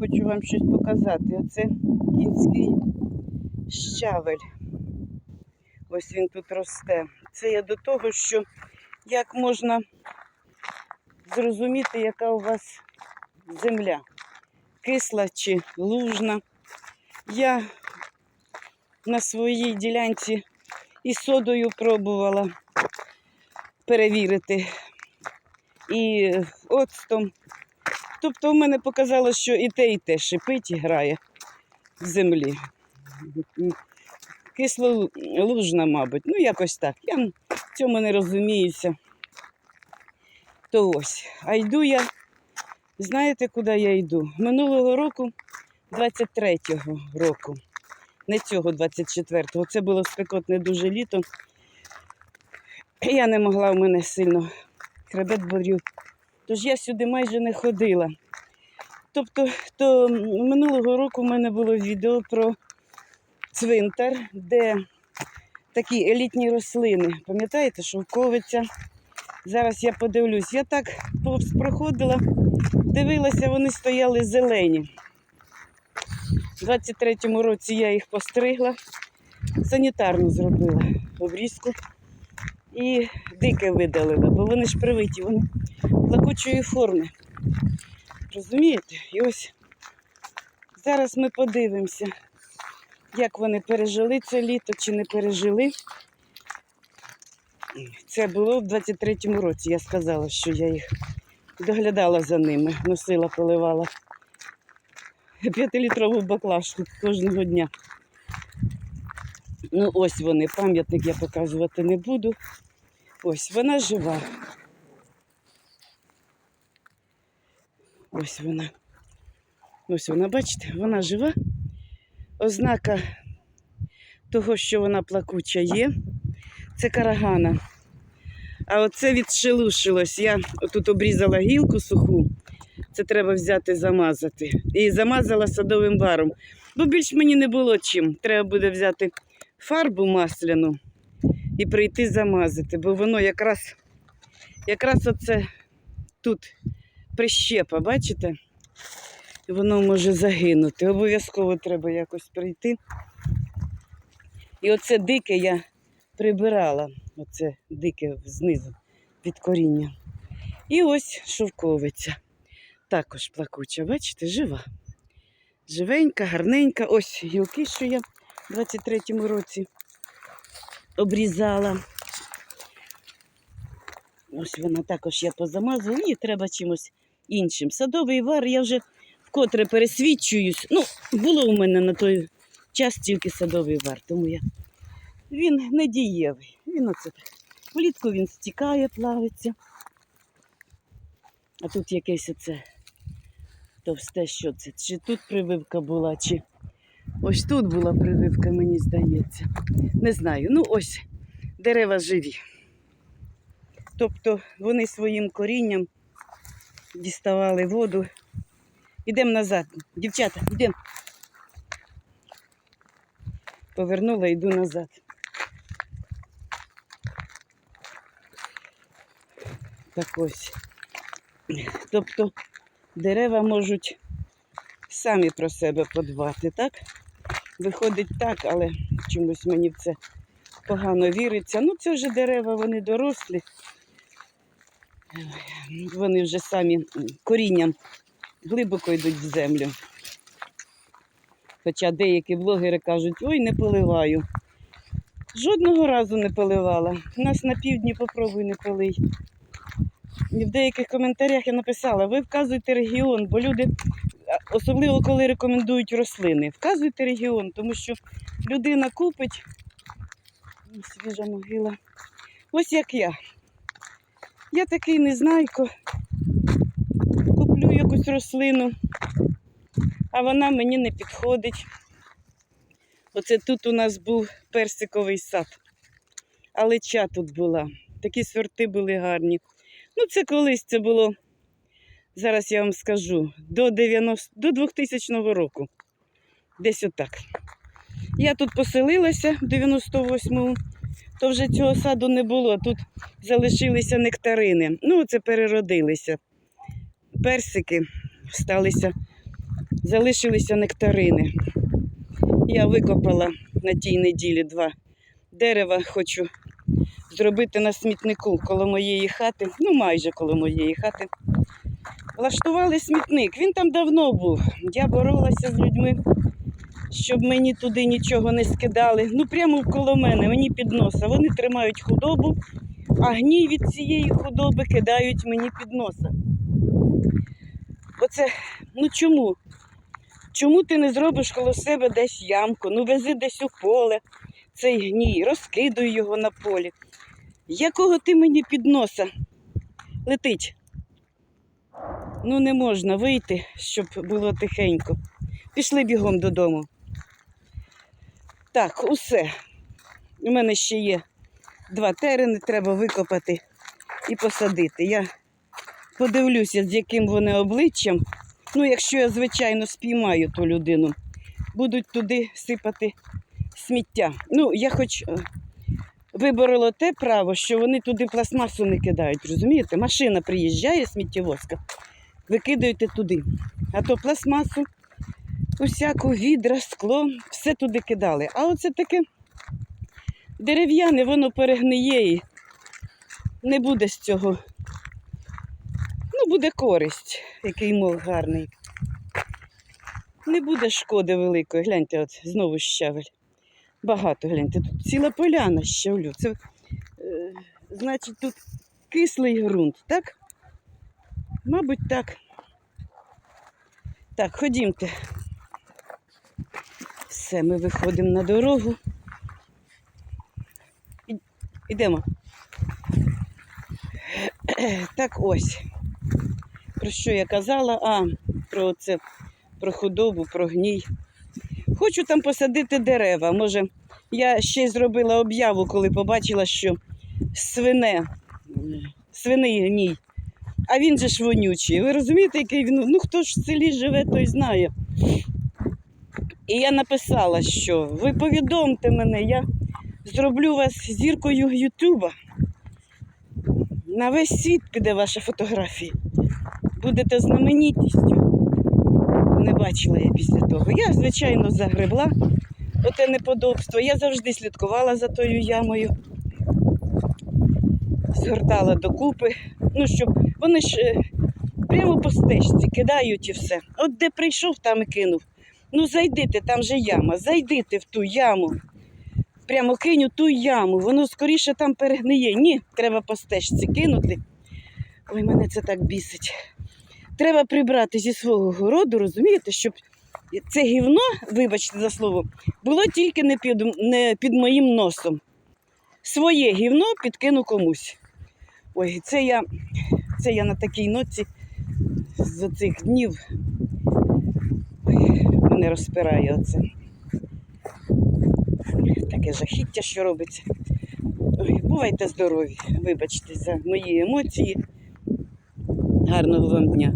хочу вам щось показати. Оце кінський щавель. Ось він тут росте. Це я до того, що як можна зрозуміти, яка у вас земля, кисла чи лужна. Я на своїй ділянці і содою пробувала перевірити, і оцтом. Тобто в мене показало, що і те, і те шипить і грає в землі. Кисло лужна, мабуть. Ну, якось так. Я в цьому не розуміюся. То ось. А йду я, знаєте, куди я йду? Минулого року, 23-го року, не цього 24-го, це було спекотне дуже літо. Я не могла в мене сильно хребет болів. Тож я сюди майже не ходила. Тобто, то минулого року в мене було відео про цвинтар, де такі елітні рослини. Пам'ятаєте, шовковиця? Зараз я подивлюсь. Я так повз проходила, дивилася, вони стояли зелені. У 23-му році я їх постригла, санітарну зробила обрізку і дике видалила, бо вони ж привиті, вони плакучої форми. Розумієте? І ось зараз ми подивимося, як вони пережили це літо чи не пережили. Це було в 23-му році. Я сказала, що я їх доглядала за ними, носила, поливала. П'ятилітрову баклажку кожного дня. Ну, ось вони, пам'ятник я показувати не буду. Ось вона жива. Ось вона. Ось вона, бачите, вона жива. Ознака того, що вона плакуча є. Це карагана. А оце відшелушилось. Я тут обрізала гілку суху. Це треба взяти замазати. І замазала садовим варом. Бо більш мені не було чим. Треба буде взяти фарбу масляну і прийти замазати, бо воно якраз, якраз оце тут прищепа, бачите? Воно може загинути. Обов'язково треба якось прийти. І оце дике я прибирала, оце дике знизу від коріння. І ось шовковиця. Також плакуча, бачите, жива. Живенька, гарненька. Ось гілки, що я в 23-му році обрізала. Ось вона також я позамазувала, її треба чимось іншим. Садовий вар я вже вкотре пересвідчуюсь. Ну, було у мене на той час тільки садовий вар, тому я. Він не дієвий. Він оце так. Влітку він стікає, плавиться. А тут якесь оце товсте, що це? Чи тут прививка була, чи ось тут була прививка, мені здається. Не знаю. Ну ось дерева живі. Тобто вони своїм корінням діставали воду. Ідемо назад. Дівчата, йдемо. Повернула, йду назад. Так ось. Тобто дерева можуть самі про себе подбати, так? Виходить так, але чомусь мені в це погано віриться. Ну, це вже дерева, вони дорослі. Вони вже самі корінням глибоко йдуть в землю. Хоча деякі блогери кажуть, ой, не поливаю. Жодного разу не поливала. У нас на півдні попробуй не полий. І в деяких коментарях я написала, ви вказуєте регіон, бо люди, особливо коли рекомендують рослини, вказуйте регіон, тому що людина купить свіжа могила. Ось як я. Я такий незнайко. Куплю якусь рослину, а вона мені не підходить. Оце тут у нас був персиковий сад. Алеча тут була. Такі сорти були гарні. Ну, це колись це було, зараз я вам скажу, до 90, до 2000 року. Десь отак. Я тут поселилася в 98-му, то вже цього саду не було. Тут залишилися нектарини. Ну, це переродилися. Персики сталися залишилися нектарини. Я викопала на тій неділі два дерева, хочу зробити на смітнику коло моєї хати, ну майже коло моєї хати. Влаштували смітник. Він там давно був. Я боролася з людьми, щоб мені туди нічого не скидали. Ну, прямо коло мене, мені під носа. Вони тримають худобу, а гній від цієї худоби кидають мені під носа. Оце, ну чому? Чому ти не зробиш коло себе десь ямку? Ну вези десь у поле цей гній, розкидуй його на полі. Якого ти мені під носа летить? Ну, не можна вийти, щоб було тихенько. Пішли бігом додому. Так, усе. У мене ще є два терени, треба викопати і посадити. Я подивлюся, з яким вони обличчям. Ну, якщо я, звичайно, спіймаю ту людину, будуть туди сипати сміття. Ну, я хоч е, виборола те право, що вони туди пластмасу не кидають. Розумієте? Машина приїжджає, сміттєвозка, викидаєте туди. А то пластмасу, усяку відра, скло, все туди кидали. А оце таке дерев'яне, воно перегниє і не буде з цього. Ну, буде користь, який мол гарний. Не буде шкоди великої. Гляньте, от знову щавель. Багато гляньте. Тут ціла поляна щавлю. Це, е, значить, тут кислий ґрунт, так? Мабуть, так. Так, ходімте. Все, ми виходимо на дорогу. Ідемо. Так ось. Про що я казала? А, про це, про худобу, про гній. Хочу там посадити дерева. Може, я ще й зробила об'яву, коли побачила, що свине, свиний гній. А він же ж вонючий. Ви розумієте, який він? Ну хто ж в селі живе, той знає. І я написала, що ви повідомте мене, я зроблю вас зіркою Ютуба. На весь світ піде ваша фотографія. Будете знаменитістю. Не бачила я після того. Я, звичайно, загребла оте неподобство. Я завжди слідкувала за тою ямою. Згортала докупи. Ну, щоб вони ж е, прямо по стежці кидають і все. От де прийшов, там і кинув. Ну, зайдите, там же яма, зайдите в ту яму. Прямо кинь у ту яму, воно скоріше там перегниє. Ні, треба по стежці кинути. Ой, мене це так бісить. Треба прибрати зі свого городу, розумієте, щоб це гівно, вибачте за слово, було тільки не під, не під моїм носом. Своє гівно підкину комусь. Ой, це я, це я на такій ноці з цих днів Мене розпирає оце. Таке жахіття, що робиться. Ой, бувайте здорові, вибачте за мої емоції. Гарного вам дня.